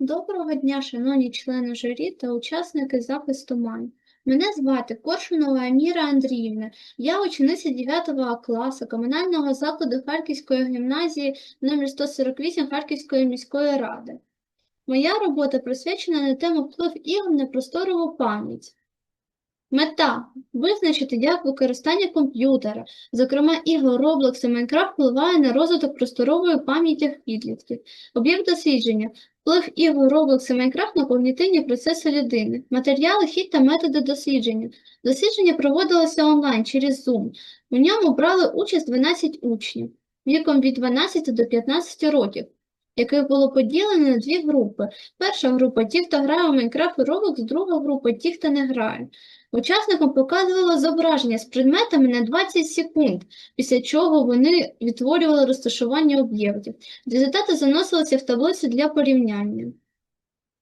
Доброго дня, шановні члени журі та учасники захисту МАН. Мене звати Коршунова Аміра Андріївна. Я учениця 9 класу комунального закладу Харківської гімназії номер 148 Харківської міської ради. Моя робота присвячена на тему вплив ігор на просторову пам'ять. Мета – визначити, як використання комп'ютера, зокрема ігор Roblox і Minecraft, впливає на розвиток просторової пам'яті підлітків. Об'єкт дослідження – вплив ігор Roblox і Minecraft на когнітивні процеси людини. Матеріали, хід та методи дослідження. Дослідження проводилося онлайн через Zoom. У ньому брали участь 12 учнів віком від 12 до 15 років, яких було поділено на дві групи. Перша група – ті, хто грає у Minecraft і Roblox, друга група – ті, хто не грає. Учасникам показувало зображення з предметами на 20 секунд, після чого вони відтворювали розташування об'єктів. Результати заносилися в таблицю для порівняння.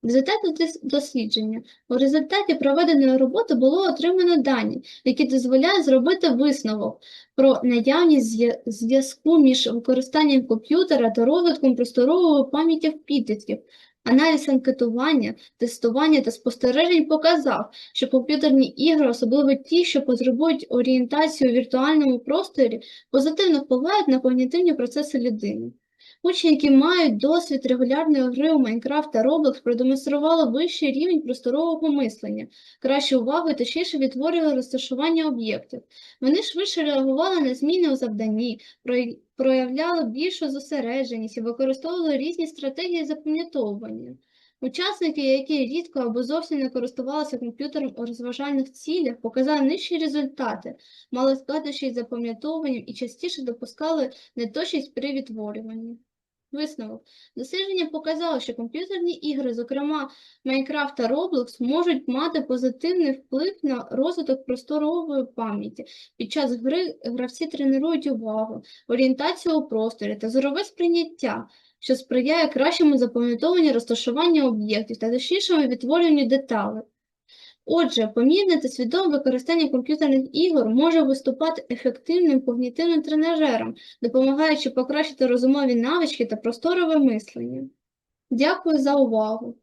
Результати дослідження. У результаті проведеної роботи було отримано дані, які дозволяють зробити висновок про наявність зв'язку між використанням комп'ютера та розвитком просторової пам'яті підлітків. Аналіз анкетування, тестування та спостережень показав, що комп'ютерні ігри, особливо ті, що потребують орієнтації у віртуальному просторі, позитивно впливають на когнітивні процеси людини. Учні, які мають досвід регулярної гри у Майнкрафт та Roblox, продемонстрували вищий рівень просторового мислення, кращу увагу і точніше відтворювали розташування об'єктів. Вони швидше реагували на зміни у завданні, проявляли більшу зосередженість і використовували різні стратегії запам'ятовування. Учасники, які рідко або зовсім не користувалися комп'ютером у розважальних цілях, показали нижчі результати, мали складнощі із запам'ятовуванням і частіше допускали неточність при відтворюванні. Висновок. Дослідження показало, що комп'ютерні ігри, зокрема Minecraft та Roblox, можуть мати позитивний вплив на розвиток просторової пам'яті. Під час гри гравці тренують увагу, орієнтацію у просторі та зорове сприйняття, що сприяє кращому запам'ятовуванню розташування об'єктів та точнішому відтворюванню деталей. Отже, помірне та свідоме використання комп'ютерних ігор може виступати ефективним когнітивним тренажером, допомагаючи покращити розумові навички та просторове мислення. Дякую за увагу!